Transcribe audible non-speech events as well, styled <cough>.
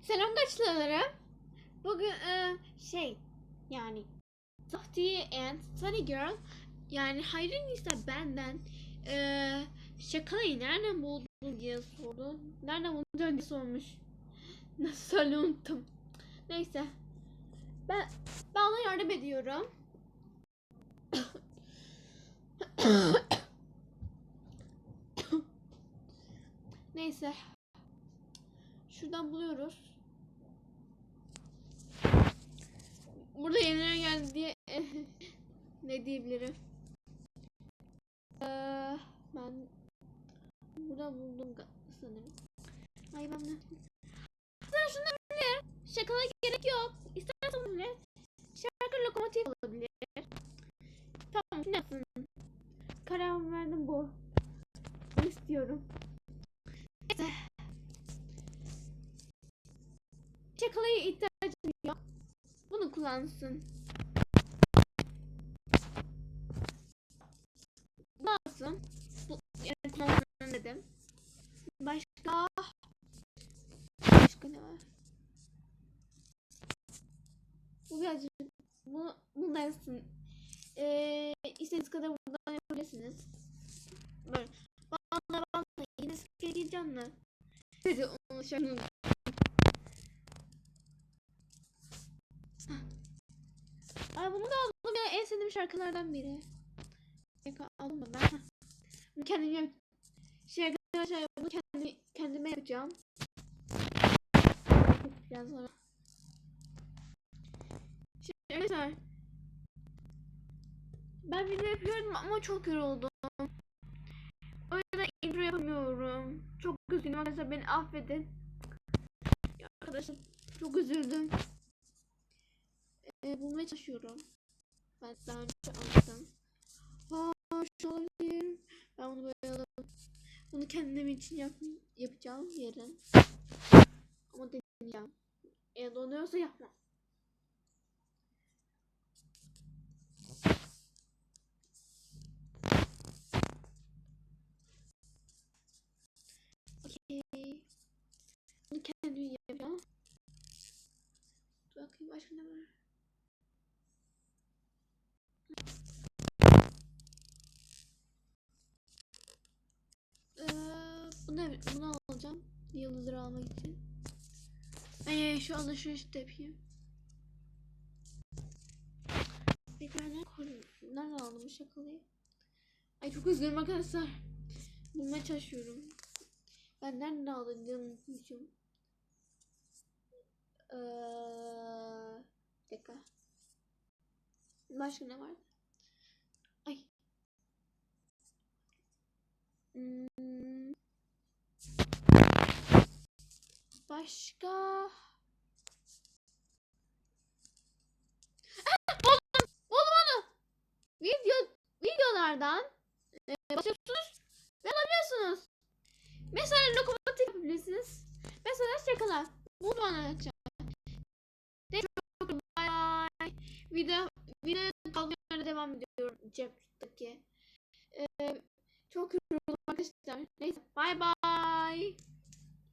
Selam kaçlıları. Bugün e, şey yani Softy and Sunny Girl yani Hayri Nisa benden e, şakayı nereden buldun diye sordu. Nereden buldun diye sormuş. Nasıl unuttum. Neyse. Ben, ben ona yardım ediyorum. <coughs> Neyse. Şuradan buluyoruz. Burada yenilere geldi diye <laughs> ne diyebilirim? Ee, ben burada buldum sanırım. Ay ben ne? Sen şunu bilir. Şakala gerek yok. İstersen bilir. Şarkı lokomotif olabilir. Tamam ne yapsın? Karar verdim bu. İstiyorum. Şakalaya ihtiyacım yok. Bunu kullansın. Bu. Bu yani kullansın dedim. Başka Başka ne var? Bu birazcık bu bunu da yapsın. Ee, istediğiniz kadar buradan yapabilirsiniz. Böyle. Bana bana yine sikeceğim mi? Dedi onu şarkını Ay bunu da aldım ya en sevdiğim şarkılardan biri. Aldım ben? Bunu kendim yap. Şey arkadaşlar bunu kendi kendime yapacağım. Biraz sonra. Şimdi arkadaşlar. Ben video yapıyorum ama çok yoruldum. O yüzden intro yapamıyorum. Çok üzgünüm arkadaşlar beni affedin. Arkadaşlar çok üzüldüm. Ee, bulmaya çalışıyorum. Ben daha önce aldım. Aa şu olabilir. Ben bunu böyle alalım. Bunu kendim için yap yapacağım yarın. Ama deneyeceğim. Eğer donuyorsa yapmam. Okey. Bunu kendim yapacağım. Dur bakayım başka ne var? Ee, bunu, alacağım. Yıldızları almak için. Ay, şu alışveriş de yapayım. Peki ben nereden aldım bu şakalıyı? Ay çok üzgünüm arkadaşlar. Bulmaya çalışıyorum. Ben nereden aldım diye unutmuşum. Ee, bir dakika. Başka ne var? Ay. Hmm. Başka. Ah, buldum. Buldum onu. Video videolardan e, basıyorsunuz ve alabiliyorsunuz. Mesela lokomotif yapabilirsiniz. Mesela şakalar. Buldum anlatacağım. Neyse, bye. Video video kalmaya devam ediyorum cepteki. Ee, çok yoruldum arkadaşlar. Neyse bye bye.